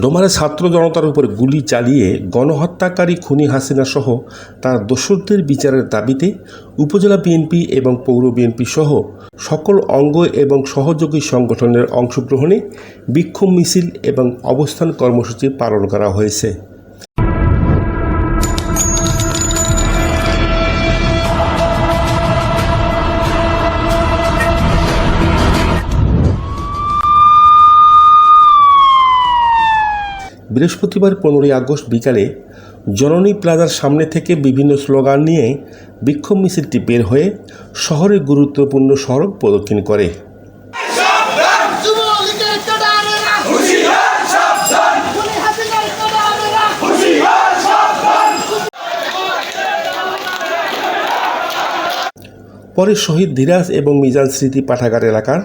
ডোমারে ছাত্র জনতার উপর গুলি চালিয়ে গণহত্যাকারী খুনি হাসিনা সহ তার দোসরদের বিচারের দাবিতে উপজেলা বিএনপি এবং পৌর বিএনপি সহ সকল অঙ্গ এবং সহযোগী সংগঠনের অংশগ্রহণে বিক্ষোভ মিছিল এবং অবস্থান কর্মসূচি পালন করা হয়েছে। বৃহস্পতিবার পনেরোই আগস্ট বিকালে জননী প্লাজার সামনে থেকে বিভিন্ন স্লোগান নিয়ে বিক্ষোভ মিছিলটি বের হয়ে শহরের গুরুত্বপূর্ণ সড়ক প্রদক্ষিণ করে। পরে শহীদ ধীরাজ এবং মিজান স্মৃতি পাঠাগার এলাকার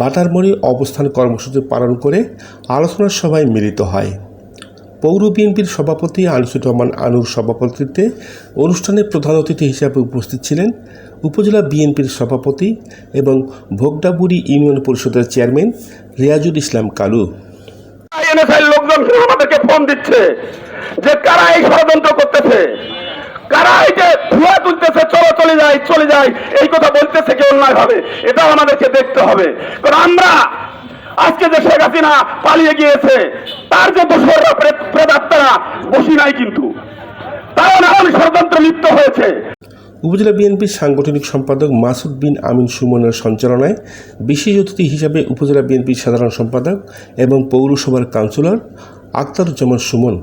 বাটারমণি অবস্থান কর্মসূচি পালন করে আলোচনা সভায় মিলিত হয়। পৌর বিএনপির সভাপতি আনিসুর রহমান আনুর সভাপতিত্বে অনুষ্ঠানে প্রধান অতিথি হিসাবে উপস্থিত ছিলেন উপজেলা বিএনপির সভাপতি এবং ভোগডাবুড়ি ইউনিয়ন পরিষদের চেয়ারম্যান রিয়াজুল ইসলাম কালু। এনএসআই লোকজন আমাদেরকে ফোন দিচ্ছে যে কারা এই ষড়যন্ত্র করতেছে? কারা এই যে ধুয়া তুলতেছে, চলো, চলে যাই চলে যাই, এই কথা বলতেছে কি অন্যায় ভাবে। এটাও আমাদেরকে দেখতে হবে। কারণ আমরা আজকে যে শেখ হাসিনা পালিয়ে গিয়েছে। তার যে দোষররা প্রেতাত্মারা বসি নাই কিন্তু। তারা নানান ষড়যন্ত্র লিপ্ত হয়েছে। উপজেলা বিএনপির সাংগঠনিক সম্পাদক মাসুদ বিন আমিন সুমনের সঞ্চালনায় বিশেষ অতিথি হিসাবে উপজেলা বিএনপির সাধারণ সম্পাদক এবং পৌরসভার কাউন্সিলর আক্তারুজ্জামান সুমন,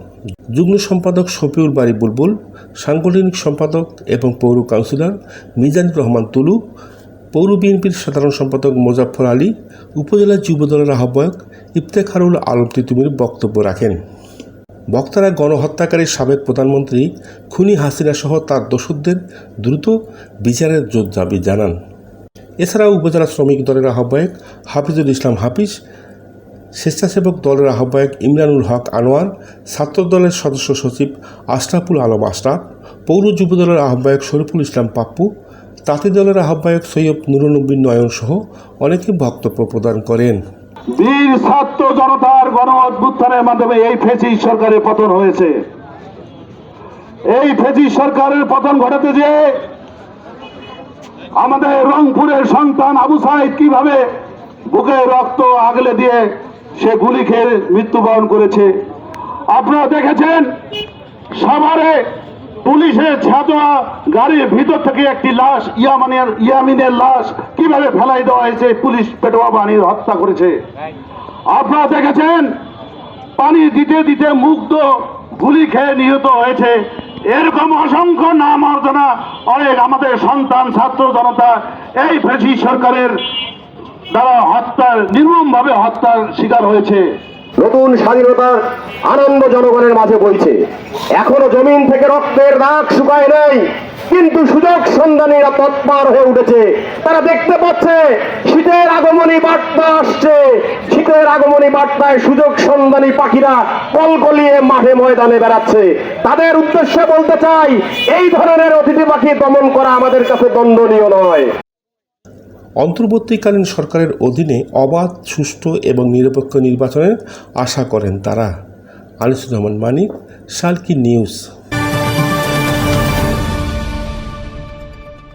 যুগ্ম সম্পাদক শফিউল বাড়ি বুলবুল, সাংগঠনিক সম্পাদক এবং পৌর কাউন্সিলর মিজানুর রহমান তুলু পৌর বিএনপির সাধারণ সম্পাদক মোজাফর আলী, উপজেলা যুবদলের আহ্বায়ক ইফতেখারুল আলম তিতুমির বক্তব্য রাখেন। বক্তারা গণহত্যাকারী সাবেক প্রধানমন্ত্রী খুনি হাসিনা সহ তার দোষদের দ্রুত বিচারের জোর দাবি জানান। এছাড়াও উপজেলা শ্রমিক দলের আহ্বায়ক হাফিজুল ইসলাম হাফিজ, স্বেচ্ছাসেবক দলের আহ্বায়ক ইমরানুল হক আনোয়ার, ছাত্র দলের সদস্য সচিব আশরাফুল আলম আশরাফ, পৌর যুব দলের আহ্বায়ক শরীফুল ইসলাম পাপ্পু তাঁতি দলের আহ্বায়ক সৈয়দ নুরুনব্বিন নয়ন সহ অনেকে বক্তব্য প্রদান করেন। বীর ছাত্র জনতার গণ অভ্যুত্থানের মাধ্যমে এই ফেসি সরকারের পতন হয়েছে। এই ফেসি সরকারের পতন ঘটাতে যে আমাদের রংপুরের সন্তান আবু সাহেব কীভাবে বুকে রক্ত আগলে দিয়ে সে গুলি খেয়ে মৃত্যুবরণ করেছে। আপনারা দেখেছেন, সাভারে পুলিশের ছাতোয়া গাড়ির ভিতর থেকে একটি লাশ ইয়ামানের ইয়ামিনের লাশ কীভাবে ফেলাই দেওয়া হয়েছে? পুলিশ পেটোয়া বানিয়ে হত্যা করেছে। আপনারা দেখেছেন? পানি দিতে দিতে মুগ্ধ গুলি খেয়ে নিহত হয়েছে। এরকম অসংখ্য নাম অর্জনা অনেক আমাদের সন্তান, ছাত্র জনতা এই ফেসি সরকারের দ্বারা হত্যার নির্মমভাবে হত্যার শিকার হয়েছে। নতুন স্বাধীনতার আনন্দ জনগণের মাঝে বইছে। এখনও জমিন থেকে রক্তের দাগ শুকায় নাই, কিন্তু সুযোগ সন্ধানীরা তৎপর হয়ে উঠেছে। তারা দেখতে পাচ্ছে, শীতের আগমনী বার্তা আসছে। শীতের আগমনী বার্তায় সুযোগ সন্ধানী পাখিরা কলকলিয়ে মাঠে ময়দানে বেড়াচ্ছে। তাদের উদ্দেশ্যে বলতে চাই, এই ধরনের অতিথি পাখি দমন করা আমাদের কাছে দণ্ডনীয় নয়। অন্তর্বর্তীকালীন সরকারের অধীনে অবাধ, সুষ্ঠু এবং নিরপেক্ষ নির্বাচনের আশা করেন তারা। আনিসুর রহমান মানিক, সালকি নিউজ।